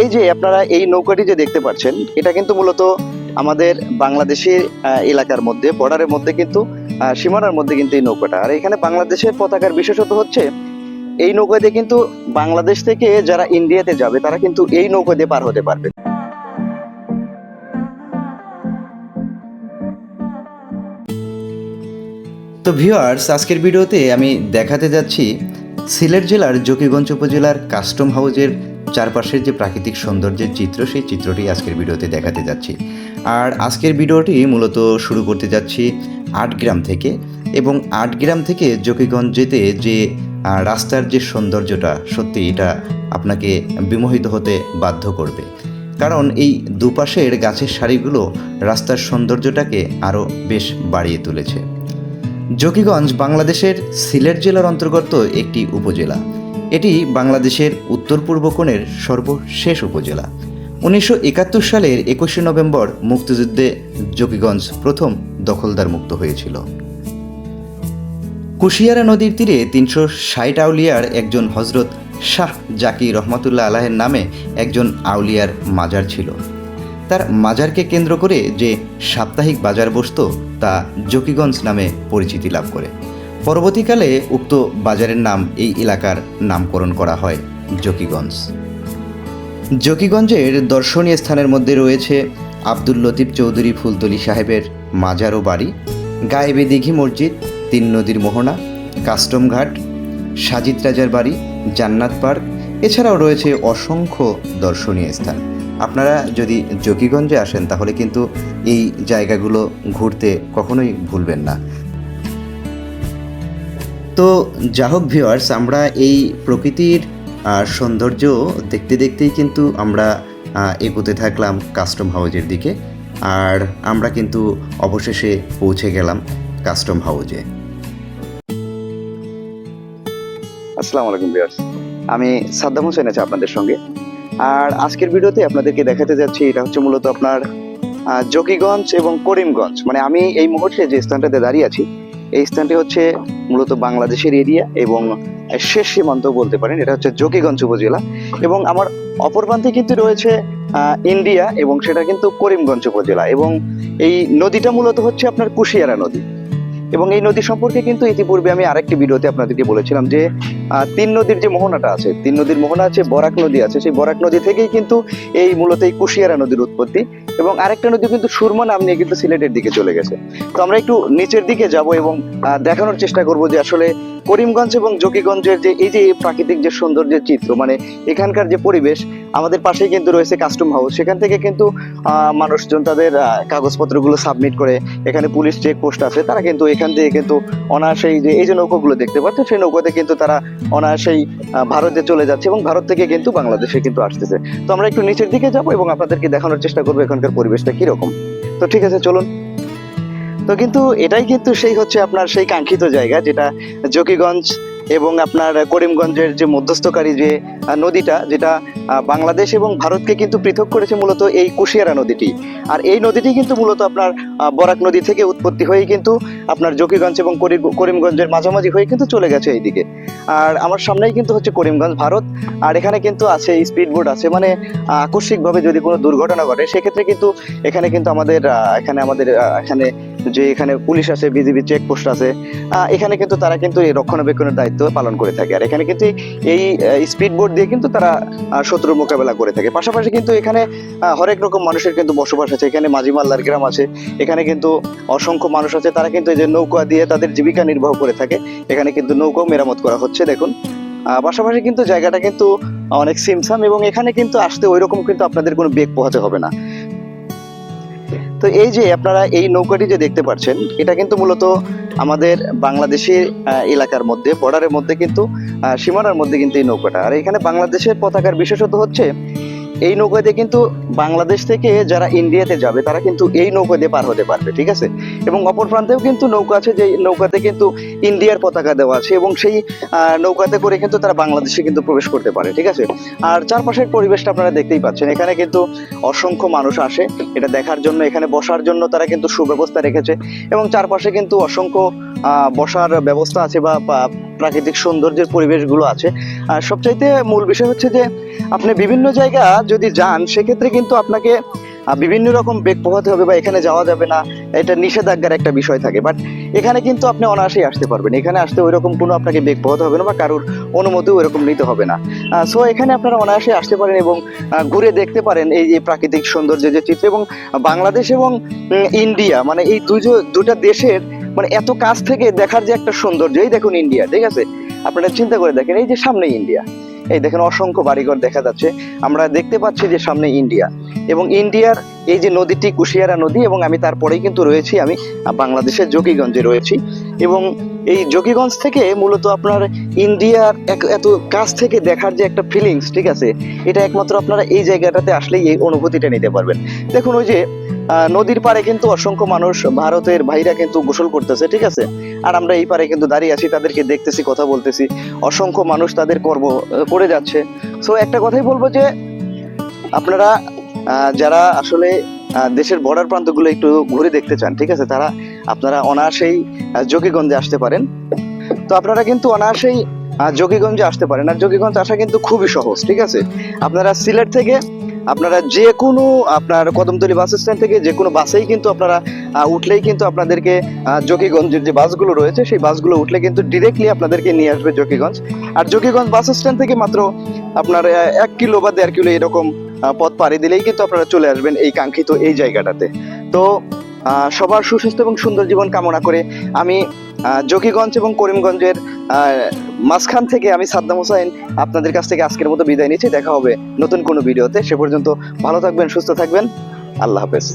এই যে আপনারা এই নৌকাটি যে দেখতে পাচ্ছেন, এটা কিন্তু মূলত আমাদের বাংলাদেশের এলাকার মধ্যে, বর্ডারের মধ্যে কিন্তু সীমানার মধ্যে কিন্তু এই নৌকাটা। আর এখানে বাংলাদেশের পতাকার বিশেষত হচ্ছে, এই নৌকা দিয়ে কিন্তু বাংলাদেশ থেকে যারা ইন্ডিয়াতে যাবে, তারা কিন্তু এই নৌকা দিয়ে পার হতে পারবে। তো ভিউয়ার্স, আজকের ভিডিওতে আমি দেখাতে যাচ্ছি সিলেট জেলার জকিগঞ্জ উপজেলার কাস্টম হাউজের চারপাশের যে প্রাকৃতিক সৌন্দর্যের চিত্র, সেই চিত্রটি আজকের ভিডিওতে দেখাতে যাচ্ছি। আর আজকের ভিডিওটি মূলত শুরু করতে যাচ্ছি আটগ্রাম থেকে এবং আটগ্রাম থেকে জকিগঞ্জ যেতে যে রাস্তার যে সৌন্দর্যটা, সত্যি এটা আপনাকে বিমোহিত হতে বাধ্য করবে। কারণ এই দুপাশের গাছের সারিগুলো রাস্তার সৌন্দর্যটাকে আরও বেশ বাড়িয়ে তুলেছে। জকিগঞ্জ বাংলাদেশের সিলেট জেলার অন্তর্গত একটি উপজেলা। এটি বাংলাদেশের উত্তর পূর্ব কোণের সর্বশেষ উপজেলা। উনিশশো একাত্তর সালের একুশে নভেম্বর মুক্তিযুদ্ধে জকিগঞ্জ প্রথম দখলদার মুক্ত হয়েছিল। কুশিয়ারা নদীর তীরে তিনশো ষাট আউলিয়ার একজন হজরত শাহ জাকি রহমতুল্লাহ আলাহের নামে একজন আউলিয়ার মাজার ছিল। তার মাজারকে কেন্দ্র করে যে সাপ্তাহিক বাজার বসত তা জকিগঞ্জ নামে পরিচিতি লাভ করে। পরবর্তীকালে উক্ত বাজারের নাম এই এলাকার নামকরণ করা হয়, জকিগঞ্জ। জকিগঞ্জের দর্শনীয় স্থানের মধ্যে রয়েছে আব্দুল লতিফ চৌধুরী ফুলতলি সাহেবের মাজার ও বাড়ি, গায়েবে দিঘি মসজিদ, তিন নদীর মোহনা, কাস্টম ঘাট, সাজিদ রাজার বাড়ি, জান্নাত পার্ক। এছাড়াও রয়েছে অসংখ্য দর্শনীয় স্থান। আপনারা যদি জকিগঞ্জে আসেন তাহলে কিন্তু এই জায়গাগুলো ঘুরতে কখনোই ভুলবেন না। তো যা হোক ভিউয়ার্স আমরা এই প্রকৃতির সৌন্দর্য দেখতে দেখতেই কিন্তু আমরা এগোতে থাকলাম কাস্টম হাউজের দিকে। আর আমরা কিন্তু অবশেষে পৌঁছে গেলাম কাস্টম হাউজে আসসালামু আলাইকুম ভিউয়ার্স আমি সাদ্দাম হোসেন আছি আপনাদের সঙ্গে। আর আজকের ভিডিওতে আপনাদেরকে দেখাতে যাচ্ছি, এটা হচ্ছে মূলত আপনার জকিগঞ্জ এবং করিমগঞ্জ। মানে আমি এই মুহূর্তে যে স্থানটাতে দাঁড়িয়ে আছি এই স্থানটি হচ্ছে মূলত বাংলাদেশের এরিয়া এবং শেষ সীমান্ত বলতে পারেন, এটা হচ্ছে জকিগঞ্জ উপজেলা। এবং আমার অপর প্রান্তে কিন্তু রয়েছে ইন্ডিয়া এবং সেটা কিন্তু করিমগঞ্জ উপজেলা। এবং এই নদীটা মূলত হচ্ছে আপনার কুশিয়ারা নদী। এবং এই নদী সম্পর্কে কিন্তু ইতিপূর্বে আমি আরেকটি ভিডিওতে আপনাদেরকে বলেছিলাম যে তিন নদীর যে মোহনাটা আছে, তিন নদীর মোহনা আছে, বরাক নদী আছে, সেই বরাক নদী থেকেই কিন্তু এই মূলত এই কুশিয়ারা নদীর উৎপত্তি এবং আরেকটা নদী কিন্তু সুরমা নাম নিয়ে কিন্তু সিলেটের দিকে চলে গেছে। তো আমরা একটু নিচের দিকে যাব এবং দেখানোর চেষ্টা করব যে আসলে করিমগঞ্জ এবং জকিগঞ্জের যে এই যে প্রাকৃতিক যে সৌন্দর্যের চিত্র মানে এখানকার যে পরিবেশ, আমাদের পাশেই কিন্তু রয়েছে কাস্টম হাউস সেখান থেকে কিন্তু মানুষজন তাদের কাগজপত্রগুলো সাবমিট করে, এখানে পুলিশ চেক পোস্ট আছে, তারা কিন্তু এখান থেকে কিন্তু অনায়াসেই যে, এই যে নৌকাগুলো দেখতে পাচ্ছেন সেই নৌকাতে কিন্তু তারা অনায়াসেই ভারতে চলে যাচ্ছে এবং ভারত থেকে কিন্তু বাংলাদেশে কিন্তু আসতেছে। তো আমরা একটু নিচের দিকে যাব এবং আপনাদেরকে দেখানোর চেষ্টা করব এখানকার পরিবেশটা কীরকম। তো ঠিক আছে, চলুন। তো কিন্তু এটাই কিন্তু সেই হচ্ছে আপনার সেই কাঙ্ক্ষিত জায়গা যেটা জকিগঞ্জ এবং আপনার করিমগঞ্জের যে মধ্যস্থকারী যে নদীটা, যেটা বাংলাদেশ এবং ভারতকে কিন্তু পৃথক করেছে মূলত এই কুশিয়ারা নদীটি। আর এই নদীটি কিন্তু মূলত আপনার বরাক নদী থেকে উৎপত্তি হয়ে কিন্তু আপনার জকিগঞ্জ এবং করি- করিমগঞ্জের মাঝামাঝি হয়ে কিন্তু চলে গেছে এইদিকে। আর আমার সামনেই কিন্তু হচ্ছে করিমগঞ্জ, ভারত। আর এখানে কিন্তু আছে স্পিড বোট আছে মানে আকস্মিকভাবে যদি কোনো দুর্ঘটনা ঘটে, সেক্ষেত্রে কিন্তু এখানে কিন্তু আমাদের এখানে আমাদের এখানে যে এখানে পুলিশ আছে, বিজিবি চেক পোস্ট আছে এখানে কিন্তু তারা কিন্তু এই রক্ষণাবেক্ষণের দায়িত্ব পালন করে থাকে। আর এখানে কিন্তু এই স্পিড বোট দিয়ে কিন্তু তারা শত্রুর মোকাবেলা করে থাকে। পাশাপাশি কিন্তু এখানে হরেক রকম মানুষের কিন্তু বসবাস আছে। এখানে মাঝিমাল্লার গ্রাম আছে। এখানে কিন্তু অসংখ্য মানুষ আছে। তারা কিন্তু এই যে নৌকা দিয়ে তাদের জীবিকা নির্বাহ করে থাকে। এখানে কিন্তু নৌকাও মেরামত করা হচ্ছে, দেখুন। পাশাপাশি কিন্তু জায়গাটা কিন্তু অনেক সিমসাম এবং এখানে কিন্তু আসতে ওইরকম কিন্তু আপনাদের কোনো বেগ পোহাতে হবে না। তো এই যে আপনারা এই নৌকাটি যে দেখতে পাচ্ছেন, এটা কিন্তু মূলত আমাদের বাংলাদেশের এলাকার মধ্যে বর্ডারের মধ্যে কিন্তু সীমানার মধ্যে কিন্তু এই নৌকাটা। আর এখানে বাংলাদেশের পতাকার বিশেষত হচ্ছে এই নৌকাতে কিন্তু বাংলাদেশ থেকে যারা ইন্ডিয়াতে যাবে, তারা কিন্তু এই নৌকা দিয়ে পার হতে পারবে, ঠিক আছে? এবং অপর প্রান্তেও কিন্তু নৌকা আছে যে নৌকাতে কিন্তু ইন্ডিয়ার পতাকা দেওয়া আছে এবং সেই নৌকাতে করে কিন্তু তারা বাংলাদেশে কিন্তু প্রবেশ করতে পারে, ঠিক আছে? আর চারপাশের পরিবেশটা আপনারা দেখতেই পাচ্ছেন, এখানে কিন্তু অসংখ্য মানুষ আসে, এটা দেখার জন্য, এখানে বসার জন্য তারা কিন্তু সুব্যবস্থা রেখেছে এবং চারপাশে কিন্তু অসংখ্য বসার ব্যবস্থা আছে বা প্রাকৃতিক সৌন্দর্যের পরিবেশগুলো আছে। আর সবচাইতে মূল বিষয় হচ্ছে যে, আপনি বিভিন্ন জায়গা যদি যান, সেক্ষেত্রে কিন্তু আপনাকে বিভিন্ন রকম বেগ পোহাতে হবে বা এখানে যাওয়া যাবে না। এটা নিষেধাজ্ঞার একটা বিষয় থাকে। বাট এখানে কিন্তু আপনি অনায়াসেই আসতে পারবেন। এখানে আসতে ওইরকম কোনো আপনাকে বেগ পোহাতে হবে না বা কারোর অনুমতি ওইরকম নিতে হবে না। সো এখানে আপনারা অনায়াসে আসতে পারেন এবং ঘুরে দেখতে পারেন এই যে প্রাকৃতিক সৌন্দর্যের যে চিত্র। এবং বাংলাদেশ এবং ইন্ডিয়া মানে এই দুটো দুটা দেশের মানে এত কাছ থেকে দেখার যে একটা সৌন্দর্য, এই দেখুন ইন্ডিয়া ঠিক আছে? আপনারা চিন্তা করে দেখেন, এই যে সামনে ইন্ডিয়া এই দেখেন অসংখ্য বাড়িঘর দেখা যাচ্ছে। আমরা দেখতে পাচ্ছি যে সামনে ইন্ডিয়া এবং ইন্ডিয়ার এই যে নদীটি, কুশিয়ারা নদী, এবং আমি তারপরেই কিন্তু রয়েছি, আমি বাংলাদেশের যোগীগঞ্জে রয়েছি। এবং এই যোগীগঞ্জ থেকে মূলত আপনার ইন্ডিয়ার এত কাছ থেকে দেখার যে একটা ফিলিংস ঠিক আছে? এটা একমাত্র আপনারা এই জায়গাটাতে আসলেই এই অনুভূতিটা নিতে পারবেন। দেখুন ওই যে নদীর পারে কিন্তু অসংখ্য মানুষ ভারতের ভাইরা কিন্তু গোসল করতেছে, ঠিক আছে? আর আমরা এই পারে কিন্তু দাঁড়িয়ে আছি, তাদেরকে দেখতেছি, কথা বলতেছি। অসংখ্য মানুষ তাদের কর্ম করে যাচ্ছে। সো একটা কথাই বলব যে, আপনারা যারা আসলে দেশের বর্ডার প্রান্তগুলো একটু ঘুরে দেখতে চান, ঠিক আছে? তারা আপনারা অনায়াসেই যোগীগঞ্জে আসতে পারেন। তো আপনারা কিন্তু অনায়াসেই যোগীগঞ্জে আসতে পারেন। আর যোগীগঞ্জ আসা কিন্তু খুবই সহজ, ঠিক আছে? আপনারা সিলেট থেকে আপনারা যে কোনো আপনার কদমতলি বাস স্ট্যান্ড থেকে যে কোনো বাসেই কিন্তু আপনারা উঠলেই কিন্তু আপনাদেরকে আহ, যোগীগঞ্জের যে বাসগুলো রয়েছে সেই বাসগুলো উঠলে কিন্তু ডিরেক্টলি আপনাদেরকে নিয়ে আসবে যোগীগঞ্জ আর যোগীগঞ্জ বাস স্ট্যান্ড থেকে মাত্র আপনার এক কিলো বা দেড় কিলো এরকম পথ পাড়ি দিলেই কিন্তু আপনারা চলে আসবেন এই কাঙ্ক্ষিত এই জায়গাটাতে। তো সবার সুস্বাস্থ্য এবং সুন্দর জীবন কামনা করে আমি যোগীগঞ্জ এবং করিমগঞ্জের মাঝখান থেকে আমি সাদ্দাম হোসাইন আপনাদের কাছ থেকে আজকের মতো বিদায় নিচ্ছি। দেখা হবে নতুন কোনো ভিডিওতে। সে পর্যন্ত ভালো থাকবেন, সুস্থ থাকবেন। আল্লাহ হাফেজ।